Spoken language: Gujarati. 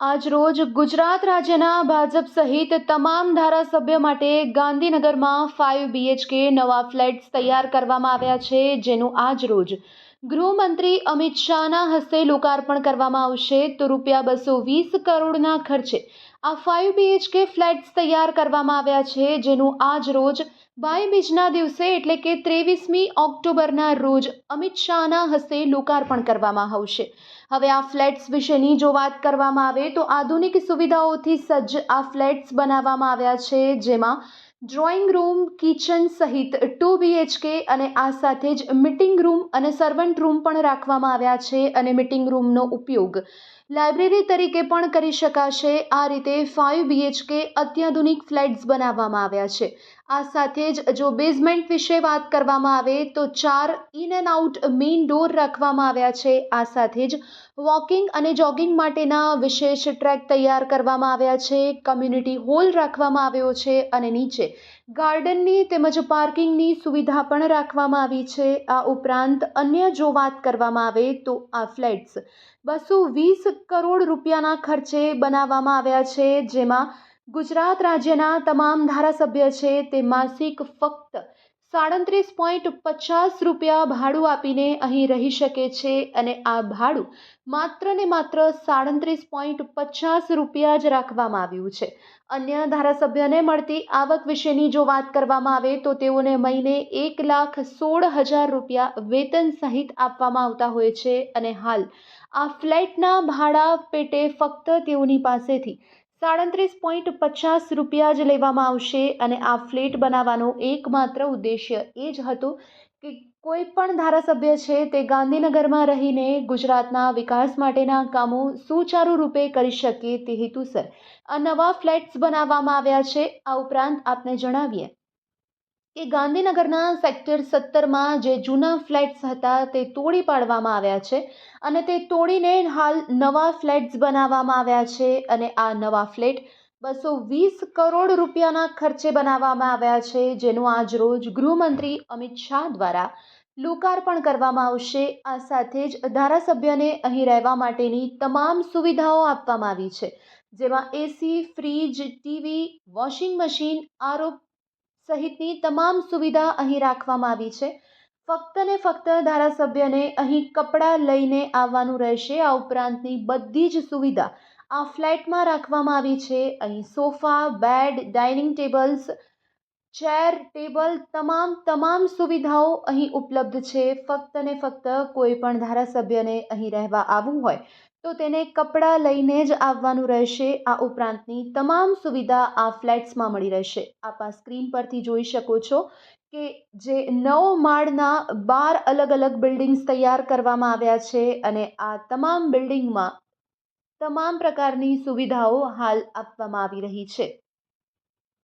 આજરોજ ગુજરાત રાજ્યના ભાજપ સહિત તમામ ધારાસભ્ય માટે ગાંધીનગરમાં ફાઇવ બીએચકે નવા ફ્લેટ્સ તૈયાર કરવામાં આવ્યા છે, જેનું આજરોજ ગૃહમંત્રી અમિત શાહના હસ્તે લોકાર્પણ કરવામાં આવશે. તો રૂપિયા બસો વીસ કરોડના ખર્ચે આ ફાઇવ બીએચકે ફ્લેટ્સ તૈયાર કરવામાં આવ્યા છે, જેનું આજ રોજ બાય બીજના દિવસે એટલે કે ત્રેવીસમી ઓક્ટોબરના રોજ અમિત શાહના હસ્તે લોકાર્પણ કરવામાં આવશે. હવે આ ફ્લેટ્સ વિશેની જો વાત કરવામાં આવે તો આધુનિક સુવિધાઓથી સજ્જ આ ફ્લેટ્સ બનાવવામાં આવ્યા છે, જેમાં ડ્રોઈંગ રૂમ કિચન સહિત ટુ બીએચકે અને આ સાથે જ મિટિંગ રૂમ અને સર્વન્ટ રૂમ પણ રાખવામાં આવ્યા છે અને મિટિંગ રૂમનો ઉપયોગ લાઇબ્રેરી તરીકે પણ કરી શકાશે. આ રીતે ફાઇવ બીએચકે અત્યાધુનિક ફ્લેટ્સ બનાવવામાં આવ્યા છે. આ સાથે જ જો બેઝમેન્ટ વિશે વાત કરવામાં આવે તો ચાર in and out main door રાખવામાં આવ્યા છે. આ સાથે જ વોકિંગ અને જોગિંગ માટેના વિશેષ ટ્રેક તૈયાર કરવામાં આવ્યા છે. કમ્યુનિટી હોલ રાખવામાં આવ્યો છે અને નીચે ગાર્ડનની તેમજ પાર્કિંગની સુવિધા પણ રાખવામાં આવી છે. આ ઉપરાંત અન્ય જો વાત કરવામાં આવે તો આ ફ્લેટ્સ બસો વીસ કરોડ રૂપિયાના ખર્ચે બનાવવામાં આવ્યા છે. જેમાં ગુજરાત રાજ્યના તમામ ધારાસભ્ય છે. તે માસિક ફક્ત સાડત્રીસ પોઈન્ટ પચાસ રૂપિયા ભાડું આપીને અહીં રહી શકે છે અને આ ભાડું માત્ર ને માત્ર સાડત્રીસ પોઈન્ટ પચાસ રૂપિયા જ રાખવામાં આવ્યું છે. અન્ય ધારાસભ્યને મળતી આવક વિશેની જો વાત કરવામાં આવે તો તેઓને મહિને એક લાખ સોળ હજાર રૂપિયા વેતન સહિત આપવામાં આવતા હોય છે અને હાલ આ ફ્લેટના ભાડા પેટે ફક્ત તેઓની પાસેથી સાડત્રીસ પોઈન્ટ પચાસ રૂપિયા જ લેવામાં આવશે અને આ ફ્લેટ બનાવવાનો એકમાત્ર ઉદ્દેશ્ય એ જ હતો કે કોઈ પણ ધારાસભ્ય છે તે ગાંધીનગરમાં રહીને ગુજરાતના વિકાસ માટેના કામો સુચારુ રૂપે કરી શકે તે હેતુસર આ નવા ફ્લેટ્સ બનાવવામાં આવ્યા છે. આ ઉપરાંત આપને જણાવીએ કે ગાંધીનગરના સેક્ટર સત્તરમાં જે જૂના ફ્લેટ્સ હતા તે તોડી પાડવામાં આવ્યા છે અને તે તોડીને હાલ નવા ફ્લેટ્સ બનાવવામાં આવ્યા છે અને આ નવા ફ્લેટ બસો વીસ કરોડ રૂપિયાના ખર્ચે બનાવવામાં આવ્યા છે, જેનું આજરોજ ગૃહમંત્રી અમિત શાહ દ્વારા લોકાર્પણ કરવામાં આવશે. આ સાથે જ ધારાસભ્યને અહીં રહેવા માટેની તમામ સુવિધાઓ આપવામાં આવી છે, જેમાં AC, fridge, TV, washing machine RO સહિતની તમામ સુવિધા અહીં રાખવામાં આવી છે. ફક્ત ને ફક્ત ધારાસભ્યને અહીં કપડાં લઈને આવવાનું રહેશે. આ ઉપરાંતની બધી જ સુવિધા આ ફ્લેટમાં રાખવામાં આવી છે. અહીં sofa, bed, dining tables chair, table તમામ તમામ સુવિધાઓ અહીં ઉપલબ્ધ છે. ફક્ત ને ફક્ત કોઈ પણ ધારાસભ્યને અહીં રહેવા આવવું હોય તો તેને કપડાં લઈને જ આવવાનું રહેશે. આ ઉપરાંતની તમામ સુવિધા આ ફ્લેટ્સમાં મળી રહેશે. આપ આ સ્ક્રીન પરથી જોઈ શકો છો કે જે નવ માળના બાર અલગ અલગ બિલ્ડિંગ્સ તૈયાર કરવામાં આવ્યા છે અને આ તમામ બિલ્ડિંગમાં તમામ પ્રકારની સુવિધાઓ હાલ આપવામાં આવી રહી છે.